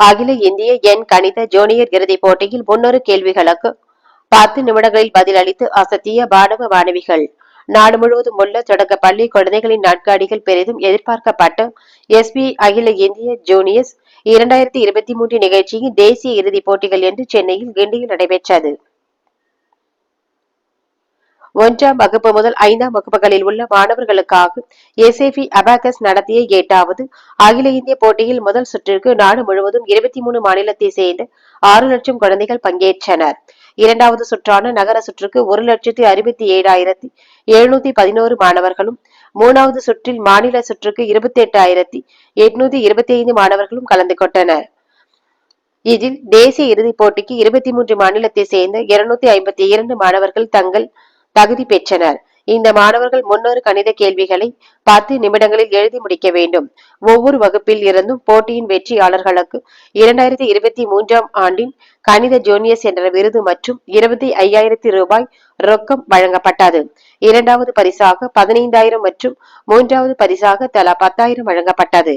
அகில இந்திய எண் கணித ஜூனியர் இறுதிப் போட்டியில் முன்னூறு கேள்விகளுக்கு பத்து நிமிடங்களில் பதிலளித்து அசத்திய மாணவ மாணவிகள் நாடு முழுவதும் உள்ள தொடக்க பள்ளி குழந்தைகளின் நாட்காடிகள் பெரிதும் எதிர்பார்க்கப்பட்ட எஸ்பி அகில இந்திய ஜூனியர்ஸ் இரண்டாயிரத்தி இருபத்தி மூன்று நிகழ்ச்சியின் தேசிய இறுதிப் போட்டிகள் என்று சென்னையில் கிண்டியில் நடைபெற்றது. ஒன்றாம் வகுப்பு முதல் ஐந்தாம் வகுப்புகளில் உள்ள மாணவர்களுக்காக எஸ்ஏபி அபாகஸ் நடத்திய எட்டாவது அகில இந்திய போட்டியில் முதல் சுற்றிற்கு நாடு முழுவதும் இருபத்தி மூணு மாநிலத்தை சேர்ந்த ஆறு லட்சம் குழந்தைகள் பங்கேற்றனர். இரண்டாவது சுற்றான நகர சுற்றுக்கு ஒரு லட்சத்தி அறுபத்தி ஏழாயிரத்தி எழுநூத்தி பதினோரு மாணவர்களும் மூணாவது சுற்றில் மாநில சுற்றுக்கு இருபத்தி எட்டாயிரத்தி எட்நூத்தி இருபத்தி ஐந்து மாணவர்களும் கலந்து கொண்டனர். இதில் தேசிய இறுதிப் போட்டிக்கு இருபத்தி மூன்று மாநிலத்தை சேர்ந்த இருநூத்தி ஐம்பத்தி இரண்டு மாணவர்கள் தங்கள் தகுதி பெற்றனர். இந்த மாணவர்கள் முன்னூறு கணித கேள்விகளை பத்து நிமிடங்களில் எழுதி முடிக்க வேண்டும். ஒவ்வொரு வகுப்பில் இருந்தும் போட்டியின் வெற்றியாளர்களுக்கு இரண்டாயிரத்தி இருபத்தி மூன்றாம் ஆண்டின் கணித ஜூனியர்ஸ் என்ற விருது மற்றும் இருபத்தி ஐயாயிரத்தி ரூபாய் ரொக்கம் வழங்கப்பட்டது. இரண்டாவது பரிசாக பதினைந்தாயிரம் மற்றும் மூன்றாவது பரிசாக தலா பத்தாயிரம் வழங்கப்பட்டது.